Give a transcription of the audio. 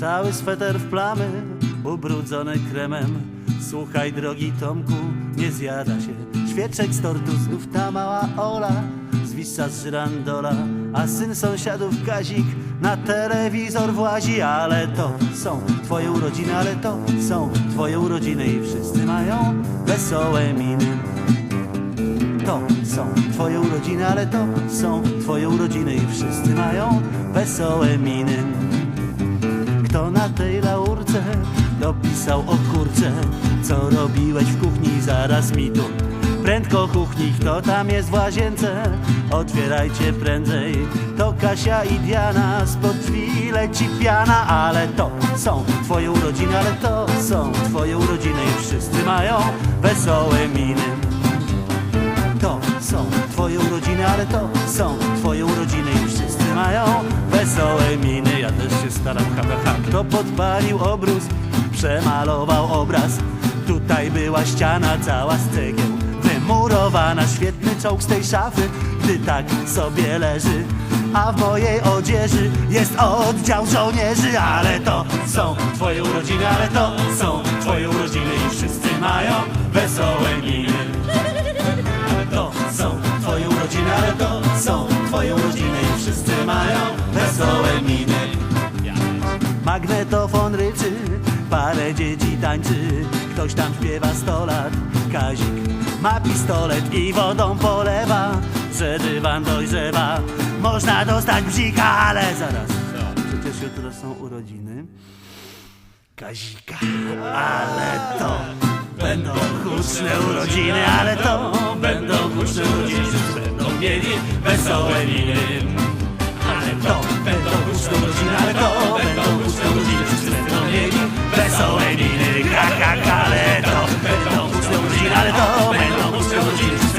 Cały sweter w plamy, ubrudzony kremem. Słuchaj, drogi Tomku, nie zjada się. Świeczek z tortu znów ta mała Ola zwisa z żyrandola, a syn sąsiadów Kazik na telewizor włazi. Ale to są twoje urodziny, ale to są twoje urodziny i wszyscy mają wesołe miny. To są twoje urodziny, ale to są twoje urodziny i wszyscy mają wesołe miny. Kto na tej laurce dopisał o kurce, co robiłeś w kuchni, zaraz mi tu. Prędko kuchni, kto tam jest w łazience? Otwierajcie prędzej. To Kasia i Diana, spod drzwi leci piana, ale to są twoje urodziny, ale to są twoje urodziny i wszyscy mają wesołe miny. To są twoje urodziny, ale to są twoje urodziny i wszyscy mają Kto podpalił obrus, przemalował obraz. Tutaj była ściana cała z cegieł, wymurowana, świetny czołg z tej szafy, gdy tak sobie leży. A w mojej odzieży jest oddział żołnierzy, ale to są Magnetofon ryczy, parę dzieci tańczy, ktoś tam śpiewa sto lat. Kazik ma pistolet i wodą polewa, że dywan dojrzewa. Można dostać bzika, ale zaraz. Przecież jutro są urodziny. Kazika, ale to będą huczne urodziny, ale to będą huczne urodziny, będą mieli wesołe miny. to the wind, almost till the Jesus